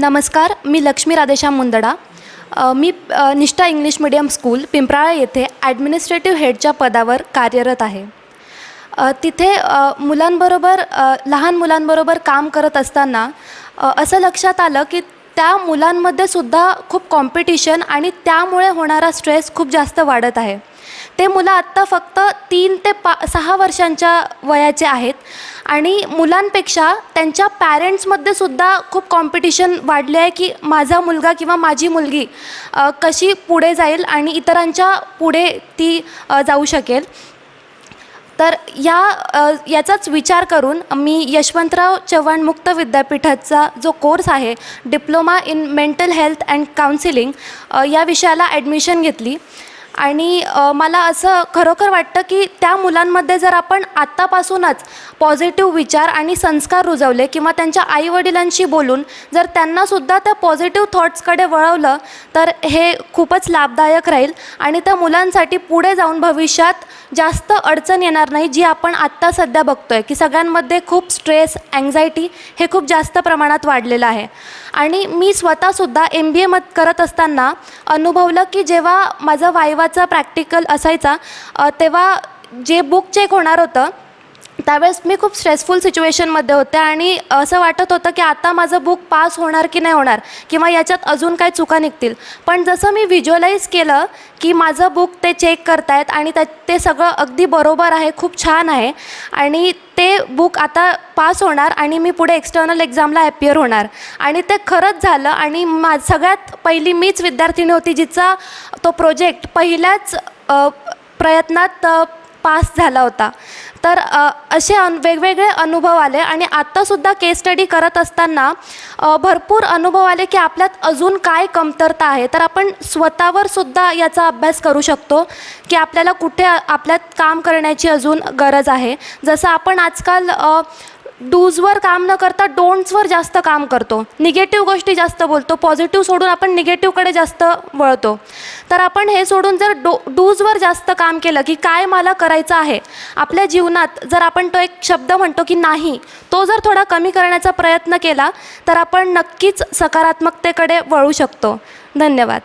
नमस्कार मी लक्ष्मी राधेश्याम मुंदडा. मी निष्ठा English medium school Pimprala येथे ॲडमिनिस्ट्रेटिव्ह हेडच्या पदावर कार्यरत आहे. तिथे मुलांबरोबर लहान मुलांबरोबर काम करत असताना असं लक्षात आलं की त्या मुलांमध्ये सुद्धा खूप कॉम्पिटिशन आणि त्यामुळे होणारा स्ट्रेस खूप जास्त वाढत आहे. ते मुलं आत्ता फक्त तीन ते पा सहा वर्षांच्या वयाचे आहेत आणि मुलांपेक्षा त्यांच्या पॅरेंट्समध्ये सुद्धा खूप कॉम्पिटिशन वाढले आहे की माझा मुलगा किंवा माझी मुलगी कशी पुढे जाईल आणि इतरांच्या पुढे ती जाऊ शकेल. तर या याचाच विचार करून मी यशवंतराव चव्हाण मुक्त विद्यापीठाचा जो कोर्स आहे diploma in mental health and counselling या विषयाला ॲडमिशन घेतली. आणि मला असं खरोखर वाटतं की त्या मुलांमध्ये जर आपण आत्तापासूनच पॉझिटिव्ह विचार आणि संस्कार रुजवले किंवा त्यांच्या आईवडिलांशी बोलून जर त्यांनासुद्धा त्या पॉझिटिव्ह थॉट्सकडे वळवलं तर हे खूपच लाभदायक राहील आणि त्या मुलांसाठी पुढे जाऊन भविष्यात जास्त अडचण येणार नाही जी आपण आत्ता सध्या बघतो आहे की सगळ्यांमध्ये खूप स्ट्रेस अँझायटी हे खूप जास्त प्रमाणात वाढलेलं आहे. आणि मी स्वतःसुद्धा एम बी ए मत करत असताना अनुभवलं की जेव्हा माझा वायवाचा प्रॅक्टिकल असायचा. तेव्हा जे बुक चेक होणार होतं त्यावेळेस मी खूप स्ट्रेसफुल सिच्युएशनमध्ये होते आणि असं वाटत होतं की आता माझं बुक पास होणार की नाही होणार किंवा याच्यात अजून काय चुका निघतील. पण जसं मी व्हिज्युअलाइज केलं की माझं बुक ते चेक करतायत आणि त्या ते सगळं अगदी बरोबर आहे खूप छान आहे आणि ते बुक आता पास होणार आणि मी पुढे एक्सटर्नल एक्झामला ॲपियर होणार. आणि ते खरंच झालं आणि मा सगळ्यात पहिली मीच विद्यार्थिनी होती जिचा तो प्रोजेक्ट पहिल्याच प्रयत्नात पास झाला होता. तर असे अन वेगवेगळे अनुभव आले आणि आत्तासुद्धा केस स्टडी करत असताना भरपूर अनुभव आले की आपल्यात अजून काय कमतरता आहे. तर आपण स्वतःवर सुद्धा याचा अभ्यास करू शकतो की आपल्याला कुठे आपल्यात काम करण्याची अजून गरज आहे. जसं आपण आजकाल डूजवर काम न करता डोंट्सवर जास्त काम करतो. निगेटिव्ह गोष्टी जास्त बोलतो. पॉझिटिव्ह सोडून आपण निगेटिव्हकडे जास्त वळतो. तर आपण हे सोडून जर डो डूजवर जास्त काम केलं की काय मला करायचं आहे? आपल्या जीवनात जर आपण तो एक शब्द म्हणतो की नाही तो जर थोडा कमी करण्याचा प्रयत्न केला तर आपण नक्कीच सकारात्मकतेकडे वळू शकतो. धन्यवाद.